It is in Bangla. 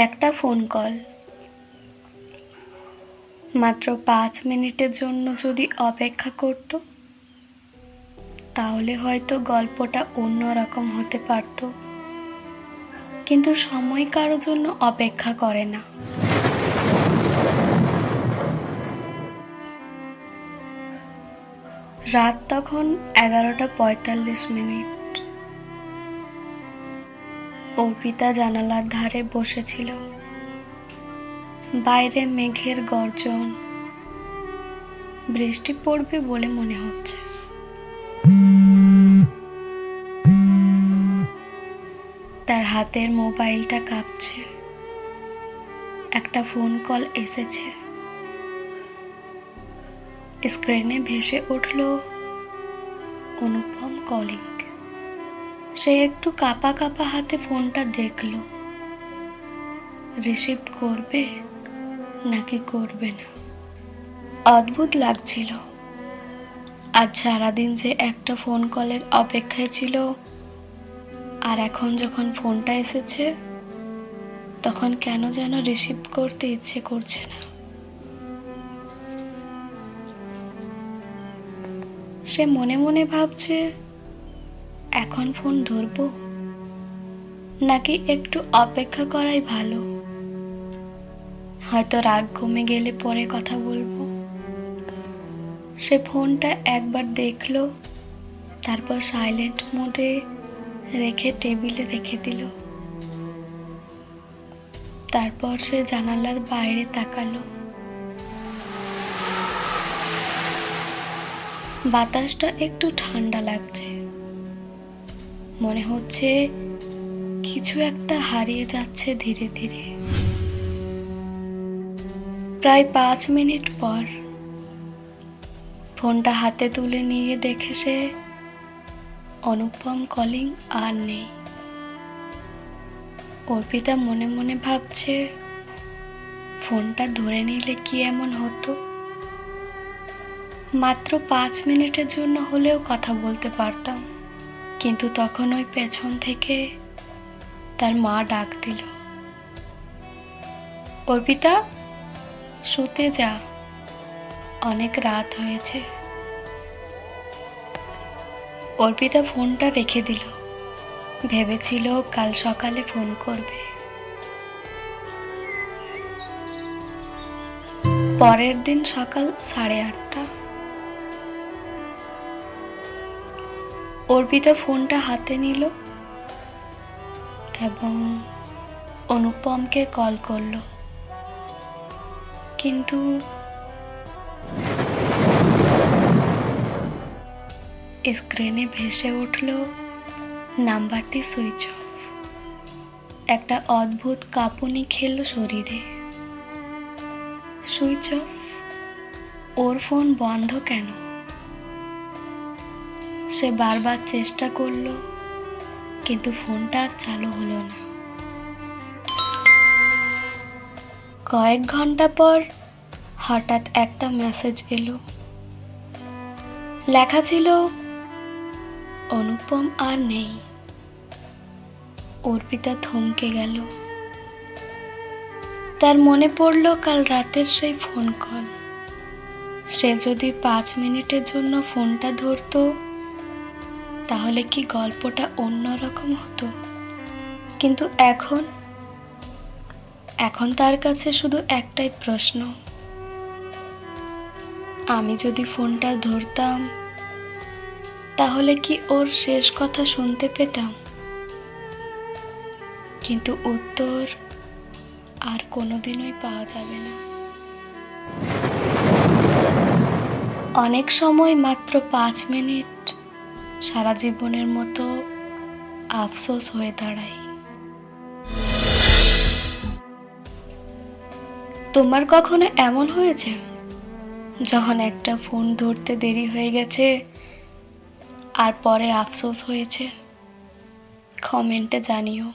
একটা ফোন কল। মাত্র পাঁচ মিনিটের জন্য যদি অপেক্ষা করত, তাহলে হয়তো গল্পটা অন্যরকম হতে পারত। কিন্তু সময় কারও জন্য অপেক্ষা করে না। রাত তখন এগারোটা পঁয়তাল্লিশ মিনিট। অর্পিতা জানালার ধারে বসেছিল। বাইরে মেঘের গর্জন। বৃষ্টি পড়বে বলে মনে হচ্ছে। তার হাতের মোবাইলটা কাঁপছে। একটা ফোন কল এসেছে। স্ক্রিনে ভেসে উঠল অনুপম কলিং। সে একটু কাপা কাপা হাতে ফোনটা দেখল। রিসিভ করবে নাকি করবে না? অদ্ভুত লাগছিল। আজ সারাদিন যে একটা ফোন কলের অপেক্ষায় ছিল, আর এখন যখন ফোনটা এসেছে, তখন কেন যেন রিসিভ করতে ইচ্ছে করছে না। সে মনে মনে ভাবছে এখন ফোন ধরবো? নাকি একটু অপেক্ষা করাই ভালো? হয়তো রাগ কমে গেলে পরে কথা বলব। সে ফোনটা একবার দেখল, তারপর সাইলেন্ট মোডে রেখে টেবিলে রেখে দিল। তারপর সে জানালার বাইরে তাকালো। বাতাসটা একটু ঠান্ডা লাগছে। মনে হচ্ছে কিছু একটা হারিয়ে যাচ্ছে ধীরে ধীরে। প্রায় পাঁচ মিনিট পর ফোনটা হাতে তুলে নিয়ে দেখে সে অনুপম কলিং আর নেই। অর্পিতা মনে মনে ভাবছে, ফোনটা ধরে নিলে কি এমন হতো? মাত্র পাঁচ মিনিটের জন্য হলেও কথা বলতে পারতাম। কিন্তু তখন ওই পেছন থেকে তার মা ডাক দিল, অর্পিতা, শুতে যা। অনেক রাত হয়েছে অর্পিতা ফোনটা রেখে দিল। ভেবেছিল কাল সকালে ফোন করবে। পরের দিন সকাল সাড়ে আটটা। অর্পিতা ফোনটা হাতে নিল এবং অনুপমকে কল করল। কিন্তু স্ক্রিনে ভেসে উঠল নাম্বারটি সুইচ অফ। একটা অদ্ভুত কাঁপুনি খেল শরীরে। Switch off? ওর ফোন বন্ধ কেন? সে বারবার চেষ্টা করল, কিন্তু ফোনটা আর চালু হলো না। কয়েক ঘণ্টা পর হঠাৎ একটা মেসেজ এলো। লেখা ছিল, অনুপম আর নেই। অর্পিতা থমকে গেল। তার মনে পড়ল, কাল রাতের সেই ফোন কল। সে যদি পাঁচ মিনিটের জন্য ফোনটা ধরতো তাহলে কি গল্পটা অন্যরকম হতো? কিন্তু এখন এখন তার কাছে শুধু একটাই প্রশ্ন। আমি যদি ফোনটা ধরতাম, তাহলে কি ওর শেষ কথা শুনতে পেতাম? কিন্তু উত্তর আর কোনোদিনই পাওয়া যাবে না। অনেক সময় মাত্র পাঁচ মিনিট সারা জীবনের মতো আফসোস হয়ে দাঁড়াই। তোমার কখনো এমন হয়েছে? যখন একটা ফোন ধরতে দেরি হয়ে গেছে আর পরে আফসোস হয়েছে। কমেন্টে জানিও।